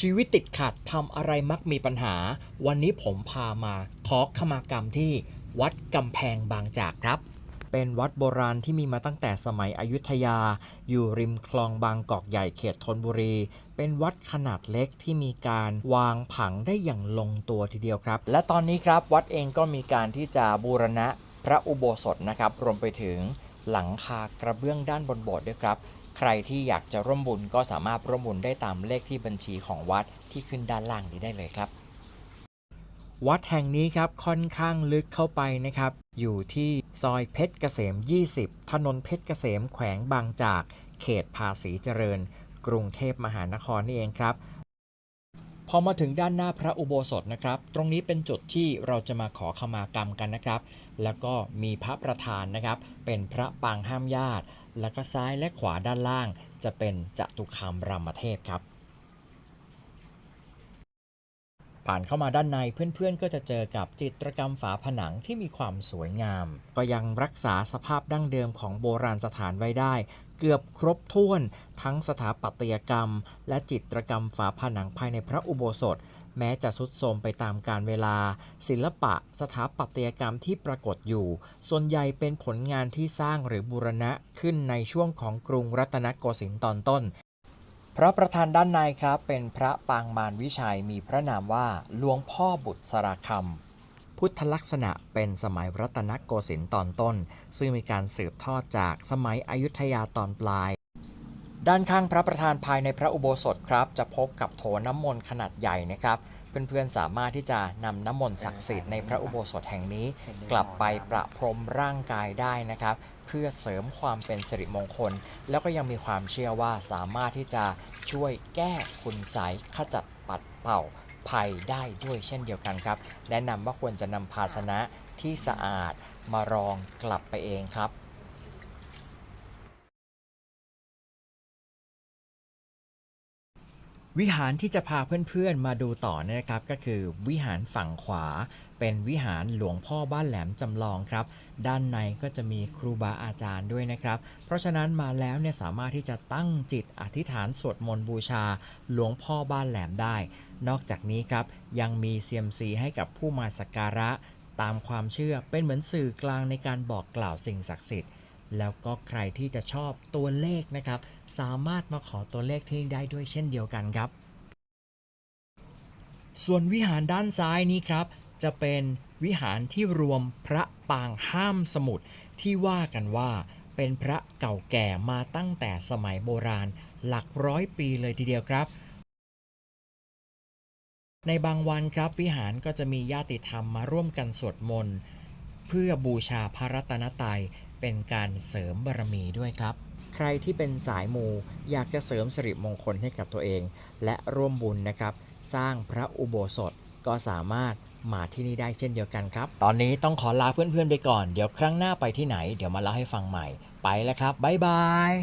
ชีวิตติดขัดทำอะไรมักมีปัญหา วันนี้ผมพามาขอขมากรรมที่วัดกำแพงบางจากครับ เป็นวัดโบราณที่มีมาตั้งแต่สมัยอยุธยา อยู่ริมคลองบางกอกใหญ่เขตธนบุรี เป็นวัดขนาดเล็กที่มีการวางผังได้อย่างลงตัวทีเดียวครับ และตอนนี้ครับวัดเองก็มีการที่จะบูรณะพระอุโบสถนะครับ รวมไปถึงหลังคากระเบื้องด้านบนโบสถ์ด้วยครับ ใครที่อยากจะร่วมบุญก็สามารถร่วมบุญได้ตามเลขที่บัญชีของวัดที่ขึ้นด้านล่างนี้ได้เลยครับ วัดแห่งนี้ครับค่อนข้างลึกเข้าไปนะครับ อยู่ที่ซอยเพชรเกษม 20 ถนนเพชรเกษมแขวงบางจาก เขตภาษีเจริญ กรุงเทพมหานครนี่เองครับพอมาถึงด้านหน้าพระอุโบสถนะครับ ตรงนี้เป็นจุดที่เราจะมาขอขมากรรมกันนะครับ แล้วก็มีพระประธานนะครับ เป็นพระปางห้ามญาติ แล้วก็ซ้ายและขวาด้านล่าง จะเป็นจตุคามรามเทพครับ ผ่านเข้ามาด้านในเพื่อนๆ ก็จะเจอกับจิตรกรรมฝาผนังที่มีความสวยงาม ก็ยังรักษาสภาพดั้งเดิมของโบราณสถานไว้ได้ เกือบครบถ้วน ทั้งสถาปัตยกรรม และจิตรกรรมฝาผนังภายในพระอุโบสถ แม้จะสุดโทรมไปตามกาลเวลา ศิลปะสถาปัตยกรรมที่ปรากฏอยู่ ส่วนใหญ่เป็นผลงานที่สร้างหรือบูรณะขึ้นในช่วงของกรุงรัตนโกสินทร์ตอนต้น พระประธานด้านในครับเป็นพระปางมารวิชัยมีพระนามว่าหลวงพ่อบุตรสราคำพุทธลักษณะเป็นสมัยรัตนโกสินทร์ตอนต้น ซึ่งมีการสืบทอดจากสมัยอยุธยาตอนปลาย ด้านข้างพระประธานภายในพระอุโบสถครับ จะพบกับโถน้ำมนต์ขนาดใหญ่นะครับเพื่อนๆสามารถที่จะนำน้ำมนต์ศักดิ์สิทธิ์ในพระอุโบสถแห่งนี้ กลับไปประพรมร่างกายได้นะครับ เพื่อเสริมความเป็นสิริมงคล แล้วก็ยังมีความเชื่อว่าสามารถที่จะช่วยแก้คุณไสยขจัดปัดเป่าภัยได้ด้วยเช่นเดียวกันครับ แนะนำว่าควรจะนำภาชนะที่สะอาดมารองกลับไปเองครับ วิหารที่จะพาเพื่อนๆมาดูต่อเนี่ยนะครับก็คือวิหารฝั่งขวา เป็นวิหารหลวงพ่อบ้านแหลมจำลองครับ ด้านในก็จะมีครูบาอาจารย์ด้วยนะครับ เพราะฉะนั้นมาแล้วเนี่ยสามารถที่จะตั้งจิตอธิษฐานสวดมนต์บูชา หลวงพ่อบ้านแหลมได้ นอกจากนี้ครับยังมีเซียมซีให้กับผู้มาสักการะ ตามความเชื่อเป็นเหมือนสื่อกลางในการบอกกล่าวสิ่งศักดิ์สิทธิ์ แล้วก็ใครที่จะชอบตัวเลขนะครับ สามารถมาขอตัวเลขที่นี่ได้ด้วยเช่นเดียวกันครับ ส่วนวิหารด้านซ้ายนี้ครับ จะเป็นวิหารที่รวมพระปางห้ามสมุทรที่ว่ากันว่าเป็นพระเก่าแก่มาตั้งแต่สมัยโบราณหลักร้อยปีเลยทีเดียวครับ ในบางวันครับวิหารก็จะมีญาติธรรมมาร่วมกันสวดมนต์เพื่อบูชาพระรัตนตรัย เป็นการเสริมบารมีด้วยครับ ใครที่เป็นสายมูอยากจะเสริมสิริมงคลให้กับตัวเอง และร่วมบุญนะครับ สร้างพระอุโบสถก็สามารถมาที่นี่ได้เช่นเดียวกันครับ ตอนนี้ต้องขอลาเพื่อนๆไปก่อน เดี๋ยวครั้งหน้าไปที่ไหน เดี๋ยวมาเล่าให้ฟังใหม่ ไปแล้วครับ บ๊ายบาย